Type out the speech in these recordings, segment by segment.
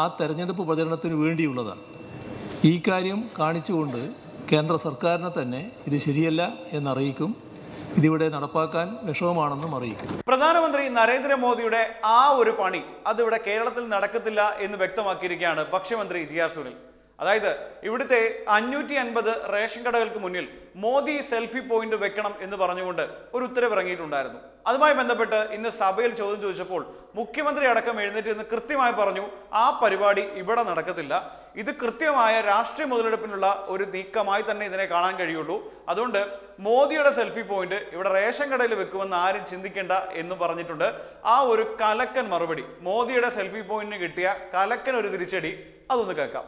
ആ തെരഞ്ഞെടുപ്പ് പ്രചരണത്തിന് വേണ്ടിയുള്ളതാണ്. ഈ കാര്യം കാണിച്ചുകൊണ്ട് കേന്ദ്ര സർക്കാരിനെ തന്നെ ഇത് ശരിയല്ല എന്നറിയിക്കും. ഇതിവിടെ നടപ്പാക്കാൻ വിഷമമാണെന്നും അറിയിക്കും. പ്രധാനമന്ത്രി നരേന്ദ്രമോദിയുടെ ആ ഒരു പണി അതിവിടെ കേരളത്തിൽ നടക്കത്തില്ല എന്ന് വ്യക്തമാക്കിയിരിക്കുകയാണ് ഭക്ഷ്യമന്ത്രി ജി ആർ സുനിൽ. അതായത് ഇവിടുത്തെ അഞ്ഞൂറ്റി അൻപത് റേഷൻ കടകൾക്ക് മുന്നിൽ മോദി സെൽഫി പോയിന്റ് വെക്കണം എന്ന് പറഞ്ഞുകൊണ്ട് ഒരു ഉത്തരവ് ഇറങ്ങിയിട്ടുണ്ടായിരുന്നു അതുമായി ബന്ധപ്പെട്ട് ഇന്ന് സഭയിൽ ചോദ്യം ചോദിച്ചപ്പോൾ മുഖ്യമന്ത്രി അടക്കം എഴുന്നേറ്റ് ഇന്ന് കൃത്യമായി പറഞ്ഞു ആ പരിപാടി ഇവിടെ നടക്കത്തില്ല. ഇത് കൃത്യമായ രാഷ്ട്രീയ മുതലെടുപ്പിനുള്ള ഒരു നീക്കമായി തന്നെ ഇതിനെ കാണാൻ കഴിയുള്ളൂ. അതുകൊണ്ട് മോദിയുടെ സെൽഫി പോയിന്റ് ഇവിടെ റേഷൻ കടയിൽ വെക്കുമെന്ന് ആരും ചിന്തിക്കേണ്ട എന്ന് പറഞ്ഞിട്ടുണ്ട്. ആ ഒരു കലക്കൻ മറുപടി മോദിയുടെ സെൽഫി പോയിന്റിന് കിട്ടിയ കലക്കൻ ഒരു തിരിച്ചടി അതൊന്ന് കേൾക്കാം.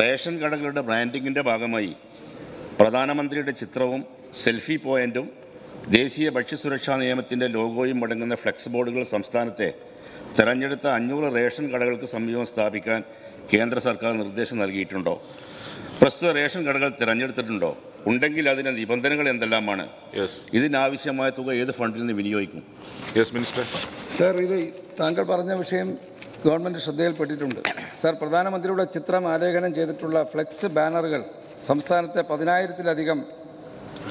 റേഷൻ കടകളുടെ ബ്രാൻഡിങ്ങിന്റെ ഭാഗമായി പ്രധാനമന്ത്രിയുടെ ചിത്രവും സെൽഫി പോയിന്റും ദേശീയ ഭക്ഷ്യസുരക്ഷാ നിയമത്തിന്റെ ലോഗോയും അടങ്ങുന്ന ഫ്ലെക്സ് ബോർഡുകൾ സംസ്ഥാനത്തെ തെരഞ്ഞെടുത്ത അഞ്ഞൂറ് റേഷൻ കടകൾക്ക് സമീപം സ്ഥാപിക്കാൻ കേന്ദ്ര സർക്കാർ നിർദ്ദേശം നൽകിയിട്ടുണ്ടോ? പ്രസ്തുത റേഷൻ കടകൾ തിരഞ്ഞെടുത്തിട്ടുണ്ടോ? ഉണ്ടെങ്കിൽ അതിന്റെ നിബന്ധനകൾ എന്തെല്ലാമാണ്? യെസ് ഇതിനാവശ്യമായ തുക ഏത് ഫണ്ടിൽ നിന്ന് വിനിയോഗിക്കും? യെസ് മിനിസ്റ്റർ സർ ഇത് താങ്കൾ പറഞ്ഞ വിഷയം ഗവൺമെന്റ് ശ്രദ്ധയിൽപ്പെട്ടിട്ടുണ്ട്. സർ പ്രധാനമന്ത്രിയുടെ ചിത്രം ആലേഖനം ചെയ്തിട്ടുള്ള ഫ്ലെക്സ് ബാനറുകൾ സംസ്ഥാനത്തെ പതിനായിരത്തിലധികം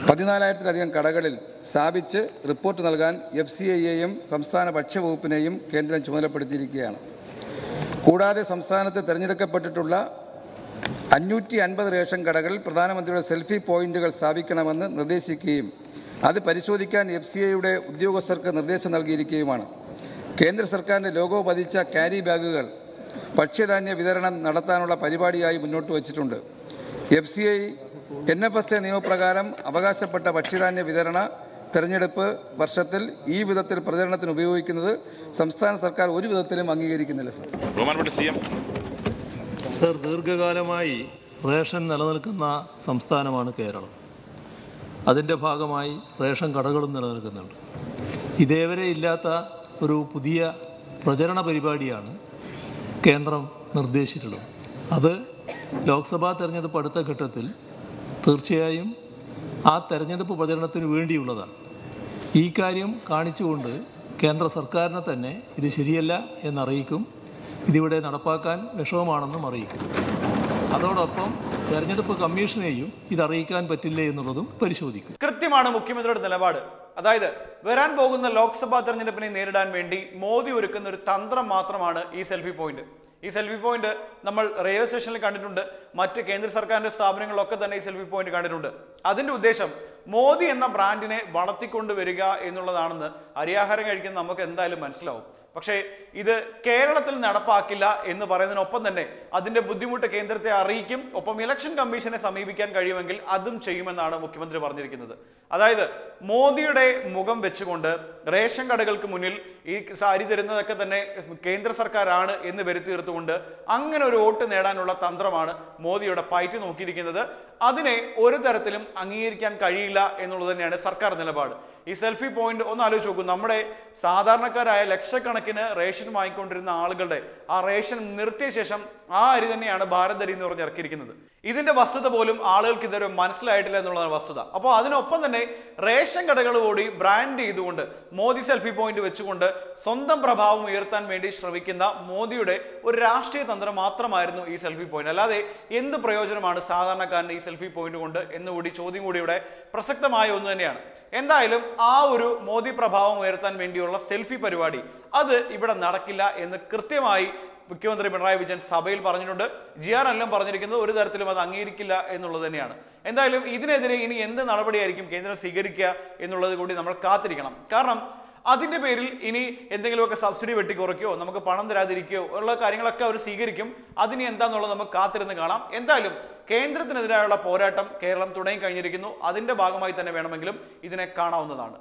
പതിനാലായിരത്തിലധികം കടകളിൽ സ്ഥാപിച്ച് റിപ്പോർട്ട് നൽകാൻ എഫ് സി ഐയെയും സംസ്ഥാന ഭക്ഷ്യവകുപ്പിനെയും കേന്ദ്രം ചുമതലപ്പെടുത്തിയിരിക്കുകയാണ്. കൂടാതെ സംസ്ഥാനത്ത് തിരഞ്ഞെടുക്കപ്പെട്ടിട്ടുള്ള അഞ്ഞൂറ്റി അൻപത് റേഷൻ കടകളിൽ പ്രധാനമന്ത്രിയുടെ സെൽഫി പോയിന്റുകൾ സ്ഥാപിക്കണമെന്ന് നിർദ്ദേശിക്കുകയും അത് പരിശോധിക്കാൻ എഫ് സി ഐയുടെ ഉദ്യോഗസ്ഥർക്ക് നിർദ്ദേശം നൽകിയിരിക്കുകയുമാണ്. കേന്ദ്ര സർക്കാരിന്റെ ലോഗോ പതിച്ച ക്യാരി ബാഗുകൾ ഭക്ഷ്യധാന്യ വിതരണം നടത്താനുള്ള പരിപാടിയായി മുന്നോട്ട് വച്ചിട്ടുണ്ട്. F C I N F S A നിയമപ്രകാരം അവകാശപ്പെട്ട ഭക്ഷ്യധാന്യ വിതരണ തെരഞ്ഞെടുപ്പ് വർഷത്തിൽ ഈ വിധത്തിൽ പ്രചരണത്തിന് ഉപയോഗിക്കുന്നത് സംസ്ഥാന സർക്കാർ ഒരു വിധത്തിലും അംഗീകരിക്കുന്നില്ല സർ. ബഹുമാനപ്പെട്ട സി എം. സർ ദീർഘകാലമായി റേഷൻ നിലനിൽക്കുന്ന സംസ്ഥാനമാണ് കേരളം. അതിന്റെ ഭാഗമായി റേഷൻ കടകളും നിലനിൽക്കുന്നുണ്ട്. ഇതേവരെ ഇല്ലാത്ത ഒരു പുതിയ പ്രചരണ പരിപാടിയാണ് കേന്ദ്രം നിർദ്ദേശിച്ചിട്ടുള്ളത്. അത് ലോക്സഭാ തെരഞ്ഞെടുപ്പ് അടുത്ത ഘട്ടത്തിൽ തീർച്ചയായും ആ തെരഞ്ഞെടുപ്പ് പ്രചരണത്തിന് വേണ്ടിയുള്ളതാണ്. ഈ കാര്യം കാണിച്ചുകൊണ്ട് കേന്ദ്ര സർക്കാരിനെ തന്നെ ഇത് ശരിയല്ല എന്നറിയിക്കും. ഇതിവിടെ നടപ്പാക്കാൻ വിഷമമാണെന്നും അറിയിക്കും. അതോടൊപ്പം തെരഞ്ഞെടുപ്പ് കമ്മീഷനെയും ഇത് അറിയിക്കാൻ പറ്റില്ലേ എന്നുള്ളതും പരിശോധിക്കും. കൃത്യമാണ് മുഖ്യമന്ത്രിയുടെ നിലപാട്. അതായത് വരാൻ പോകുന്ന ലോക്സഭാ തെരഞ്ഞെടുപ്പിനെ നേരിടാൻ വേണ്ടി മോദി ഒരുക്കുന്ന ഒരു തന്ത്രം മാത്രമാണ് ഈ സെൽഫി പോയിന്റ്. ഈ സെൽഫി പോയിന്റ് നമ്മൾ റെയിൽവേ സ്റ്റേഷനിൽ കണ്ടിട്ടുണ്ട്. മറ്റ് കേന്ദ്ര സർക്കാരിന്റെ സ്ഥാപനങ്ങളിലൊക്കെ തന്നെ ഈ സെൽഫി പോയിന്റ് കണ്ടിട്ടുണ്ട്. അതിന്റെ ഉദ്ദേശം മോദി എന്ന ബ്രാൻഡിനെ വളർത്തിക്കൊണ്ട് വരിക എന്നുള്ളതാണെന്ന് അരിയാഹാരം കഴിക്കുന്ന നമുക്ക് എന്തായാലും മനസ്സിലാവും. പക്ഷേ ഇത് കേരളത്തിൽ നടപ്പാക്കില്ല എന്ന് പറയുന്നതിനൊപ്പം തന്നെ അതിന്റെ ബുദ്ധിമുട്ട് കേന്ദ്രത്തെ അറിയിക്കും ഒപ്പം ഇലക്ഷൻ കമ്മീഷനെ സമീപിക്കാൻ കഴിയുമെങ്കിൽ അതും ചെയ്യുമെന്നാണ് മുഖ്യമന്ത്രി പറഞ്ഞിരിക്കുന്നത്. അതായത് മോദിയുടെ മുഖം വെച്ചുകൊണ്ട് റേഷൻ കടകൾക്ക് മുന്നിൽ ഈ സാരി തരുന്നതൊക്കെ തന്നെ കേന്ദ്ര സർക്കാരാണ് എന്ന് വരുത്തി തീർത്തുകൊണ്ട് അങ്ങനെ ഒരു വോട്ട് നേടാനുള്ള തന്ത്രമാണ് മോദിയുടെ പയറ്റി നോക്കിയിരിക്കുന്നത്. അതിനെ ഒരു തരത്തിലും അംഗീകരിക്കാൻ കഴിയില്ല എന്നുള്ളത് തന്നെയാണ് സർക്കാർ നിലപാട്. ഈ സെൽഫി പോയിന്റ് ഒന്ന് ആലോചിച്ച് നോക്കൂ. നമ്മുടെ സാധാരണക്കാരായ ലക്ഷക്കണക്കിന് റേഷൻ വാങ്ങിക്കൊണ്ടിരുന്ന ആളുകളുടെ ആ റേഷൻ നിർത്തിയ ശേഷം ആ അരി തന്നെയാണ് ഭാരത് അരി എന്ന് പറഞ്ഞ് ഇറക്കിയിരിക്കുന്നത്. ഇതിന്റെ വസ്തുത പോലും ആളുകൾക്ക് ഇതുവരെ മനസ്സിലായിട്ടില്ല എന്നുള്ളതാണ് വസ്തുത. അപ്പോൾ അതിനൊപ്പം തന്നെ റേഷൻ കടകൾ കൂടി ബ്രാൻഡ് ചെയ്തുകൊണ്ട് മോദി സെൽഫി പോയിന്റ് വെച്ചുകൊണ്ട് സ്വന്തം പ്രഭാവം ഉയർത്താൻ വേണ്ടി ശ്രമിക്കുന്ന മോദിയുടെ ഒരു രാഷ്ട്രീയ തന്ത്രം മാത്രമായിരുന്നു ഈ സെൽഫി പോയിന്റ്. അല്ലാതെ എന്ത് പ്രയോജനമാണ് സാധാരണക്കാരന് ഈ സെൽഫി പോയിന്റ് കൊണ്ട് എന്നുകൂടി ചോദ്യം കൂടി ഇവിടെ പ്രസക്തമായ ഒന്ന് തന്നെയാണ്. എന്തായാലും ആ ഒരു മോദി പ്രഭാവം ഉയർത്താൻ വേണ്ടിയുള്ള സെൽഫി പരിപാടി. അത് ഇവിടെ നടക്കില്ല എന്ന് കൃത്യമായി മുഖ്യമന്ത്രി പിണറായി വിജയൻ സഭയിൽ പറഞ്ഞിട്ടുണ്ട്. ജി ആർ എല്ലാം പറഞ്ഞിരിക്കുന്നത് ഒരു തരത്തിലും അത് അംഗീകരിക്കില്ല എന്നുള്ളത് തന്നെയാണ്. എന്തായാലും ഇതിനെതിരെ ഇനി എന്ത് നടപടിയായിരിക്കും കേന്ദ്രം സ്വീകരിക്കുക എന്നുള്ളത് കൂടി നമ്മൾ കാത്തിരിക്കണം. കാരണം അതിന്റെ പേരിൽ ഇനി എന്തെങ്കിലുമൊക്കെ സബ്സിഡി വെട്ടിക്കുറയ്ക്കോ നമുക്ക് പണം തരാതിരിക്കുകയോ ഉള്ള കാര്യങ്ങളൊക്കെ അവർ സ്വീകരിക്കും. അതിനി എന്താണെന്നുള്ളത് നമുക്ക് കാത്തിരുന്ന് കാണാം. എന്തായാലും കേന്ദ്രത്തിനെതിരായുള്ള പോരാട്ടം കേരളം തുടങ്ങി കഴിഞ്ഞിരിക്കുന്നു. അതിന്റെ ഭാഗമായി തന്നെ വേണമെങ്കിലും ഇതിനെ കാണാവുന്നതാണ്.